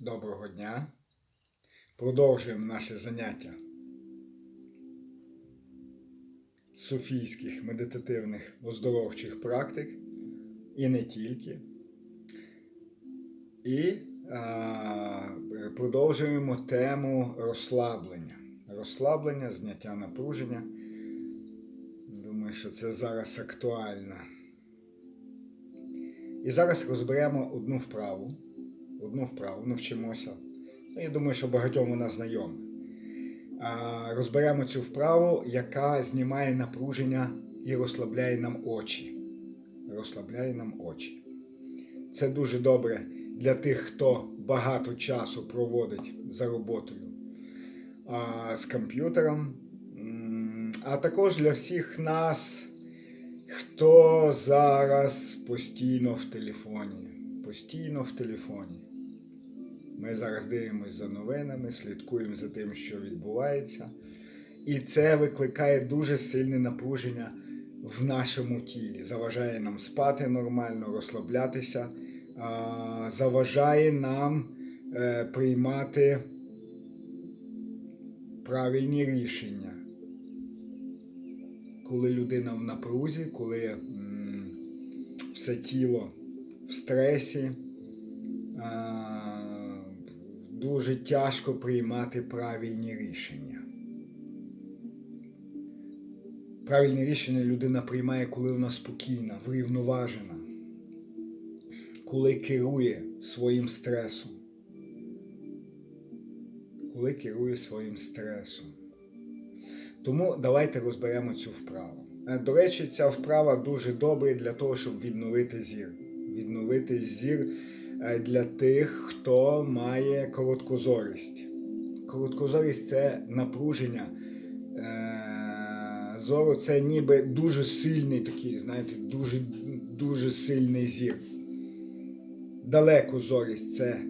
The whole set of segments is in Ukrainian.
Доброго дня. Продовжуємо наше заняття софійських медитативних оздоровчих практик і не тільки. І а, продовжуємо тему розслаблення. Розслаблення, зняття напруження. Думаю, що це зараз актуально. І зараз розберемо одну вправу. Одну вправу, навчимося. Ну, я думаю, що багатьом вона знайома. Розберемо цю вправу, яка знімає напруження і розслабляє нам очі. Розслабляє нам очі. Це дуже добре для тих, хто багато часу проводить за роботою з комп'ютером. А також для всіх нас, хто зараз постійно в телефоні. Постійно в телефоні. Ми зараз дивимося за новинами, слідкуємо за тим, що відбувається. І це викликає дуже сильне напруження в нашому тілі. Заважає нам спати нормально, розслаблятися, заважає нам е, приймати правильні рішення. Коли людина в напрузі, коли все тіло в стресі, дуже тяжко приймати правильні рішення. Правильне рішення людина приймає, коли вона спокійна, врівноважена, коли керує своїм стресом. Коли керує своїм стресом. Тому давайте розберемо цю вправу. Е, До речі, ця вправа дуже добра для того, щоб відновити зір. Відновити зір для тих, хто має короткозорість. Короткозорість це напруження. е, Зору це ніби дуже сильний такий, знаєте, дуже, дуже сильний зір. Далекозорість це е,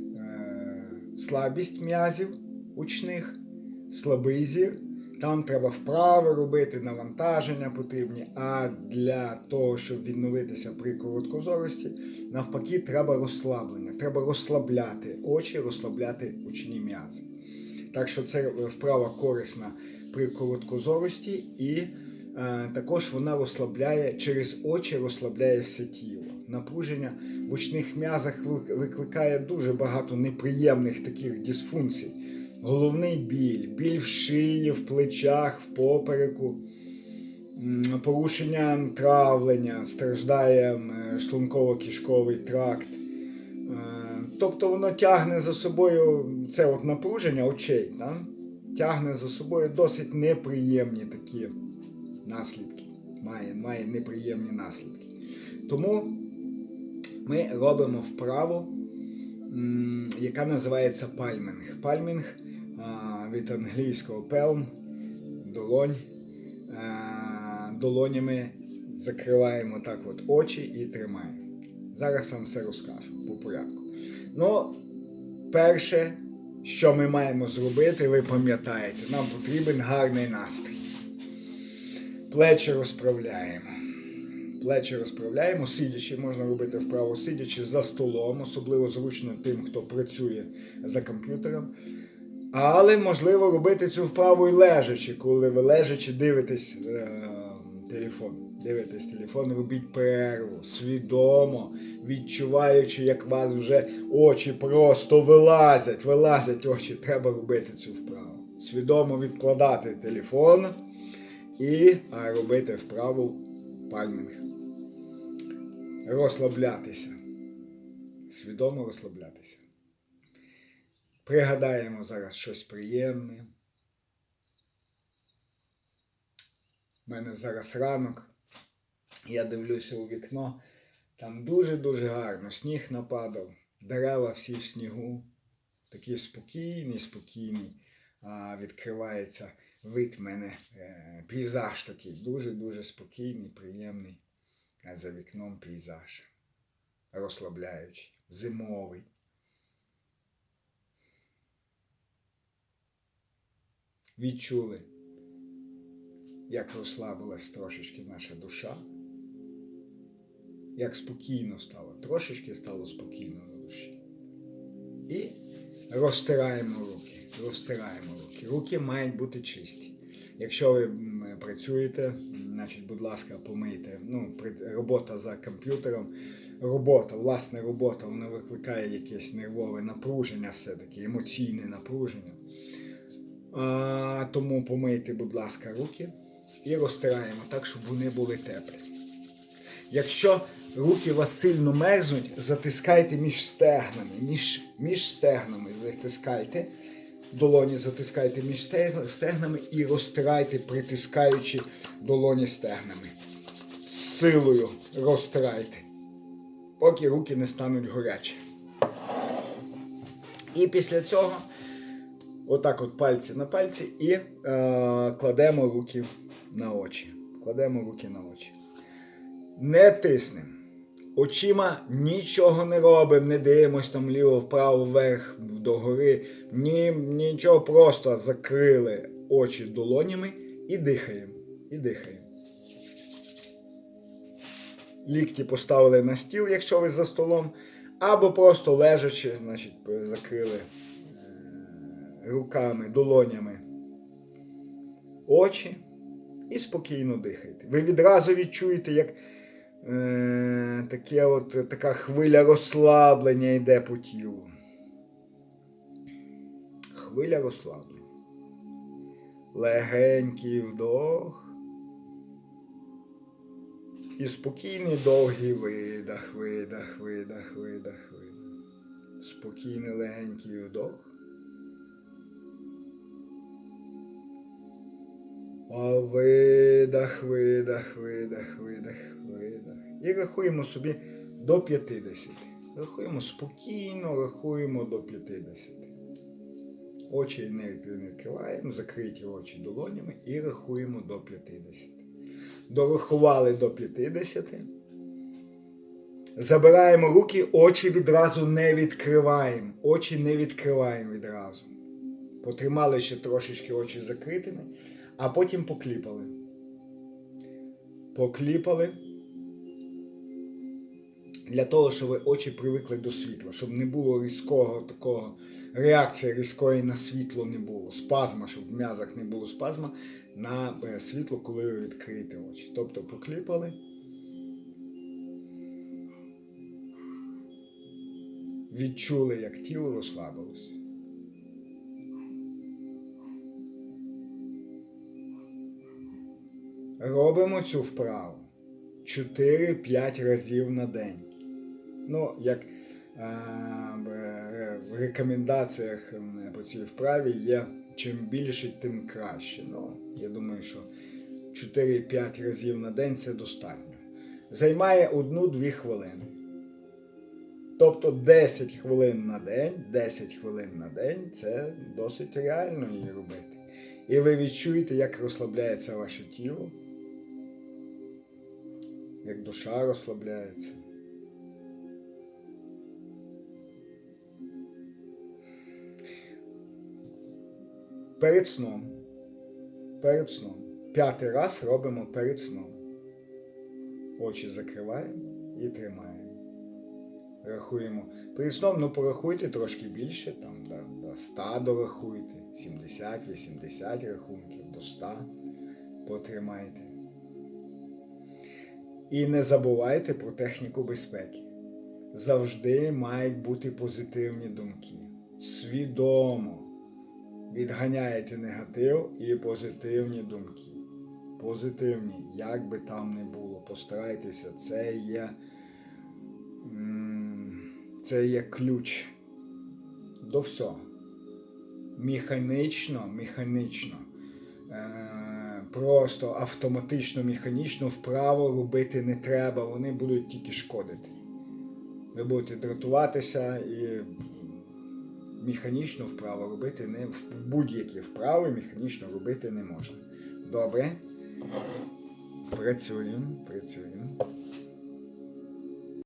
слабість м'язів очних, слабий зір. Там треба вправи робити, навантаження потрібні. А для того, щоб відновитися при короткозорості, навпаки, треба розслаблення. Треба розслабляти очі, розслабляти очні м'язи. Так що це вправа корисна при короткозорості, і е, також вона розслабляє через очі, розслабляє все тіло. Напруження в очних м'язах викликає дуже багато неприємних таких дисфункцій головний біль, біль в шиї, в плечах, в попереку, порушення травлення, страждає шлунково-кишковий тракт. Е, Тобто воно тягне за собою це от напруження очей, да? тягне за собою досить неприємні такі наслідки. Має, має неприємні наслідки. Тому ми робимо вправу, яка називається пальмінг. Пальмінг від англійського пелм, долонь. А, Долонями закриваємо так от очі і тримаємо. Зараз вам все розкажу по порядку. Ну, перше, що ми маємо зробити, ви пам'ятаєте, нам потрібен гарний настрій. Плечі розправляємо. Плечі розправляємо, сидячи, можна робити вправо сидячи за столом, особливо зручно тим, хто працює за комп'ютером. Але можливо робити цю вправу і лежачи, коли ви лежачи дивитесь е, телефон. Дивитесь телефон, робіть перерву, свідомо, відчуваючи, як вас вже очі просто вилазять, вилазять очі. Треба робити цю вправу. Свідомо відкладати телефон і робити вправу пальмінг. Розслаблятися. Свідомо розслаблятися. Пригадаємо зараз щось приємне. У мене зараз ранок. Я дивлюся у вікно. Там дуже-дуже гарно. Сніг нападав, дерева всі в снігу. Такий спокійний, спокійний. А, відкривається вид мене, е, пейзаж такий. Дуже-дуже спокійний, приємний. За вікном пейзаж. Розслабляючий, зимовий. Відчули, як розслабилась трошечки наша душа, як спокійно стало, трошечки стало спокійно на душі. І розтираємо руки. Розтираємо руки. Руки мають бути чисті. Якщо ви працюєте, значить, будь ласка, помийте. Ну, робота за комп'ютером, робота, власне робота, вона викликає якесь нервове напруження, все-таки, емоційне напруження. Тому помийте, будь ласка, руки і розтираємо так, щоб вони були теплі. Якщо руки у вас сильно мерзнуть, затискайте між стегнами, між, між стегнами затискайте, долоні затискайте між стегнами і розтирайте, притискаючи долоні стегнами. З силою розтирайте, поки руки не стануть горячі. І після цього отак от пальці на пальці і е, кладемо руки на очі. Кладемо руки на очі. Не тиснемо. Очима нічого не робимо, не дивимось там ліво, вправо, вверх, догори. Ні, нічого, просто закрили очі долонями і дихаємо. І дихаємо. Лікті поставили на стіл, якщо ви за столом, або просто лежачи, значить, закрили руками, долонями очі і спокійно дихайте. Ви відразу відчуєте, як е, таке от, така хвиля розслаблення йде по тілу. Хвиля розслаблення. Легенький вдох. І спокійний довгий видах, видах, видах, видах, видах. Спокійний легенький вдох. А видах, видах, видах, видах, видах. І рахуємо собі до 50. Рахуємо спокійно, рахуємо до 50. Очі не відкриваємо, закриті очі долонями і рахуємо до 50. Дорахували до 50. Забираємо руки, очі відразу не відкриваємо. Очі не відкриваємо відразу. Потримали ще трошечки очі закритими, а потім покліпали. Покліпали. Для того, щоб очі привикли до світла, щоб не було різкого такого реакції різкої на світло не було. Спазма, щоб в м'язах не було спазма на е, світло, коли ви відкриєте очі. Тобто покліпали. Відчули, як тіло розслабилось. Робимо цю вправу 4-5 разів на день. Ну, як е, в- в рекомендаціях по цій вправі є чим більше, тим краще. Ну, я думаю, що 4-5 разів на день це достатньо. Займає 1-2 хвилини. Тобто 10 хвилин на день, 10 хвилин на день це досить реально її робити. І ви відчуєте, як розслабляється ваше тіло, як душа розслабляється. Перед сном. Перед сном. П'ятий раз робимо перед сном. Очі закриваємо і тримаємо. Рахуємо. Перед сном, ну порахуйте трошки більше, там до, до 100 дорахуйте, 70-80 рахунків, до 100 потримайте. І не забувайте про техніку безпеки. Завжди мають бути позитивні думки. Свідомо відганяєте негатив і позитивні думки. Позитивні, як би там не було, постарайтеся, це є, це є ключ до всього. Механічно, механічно, е, просто автоматично, механічно вправо робити не треба, вони будуть тільки шкодити. Ви будете дратуватися і механічно вправо робити не будь-які вправи механічно робити не можна. Добре. Працюємо, працюємо.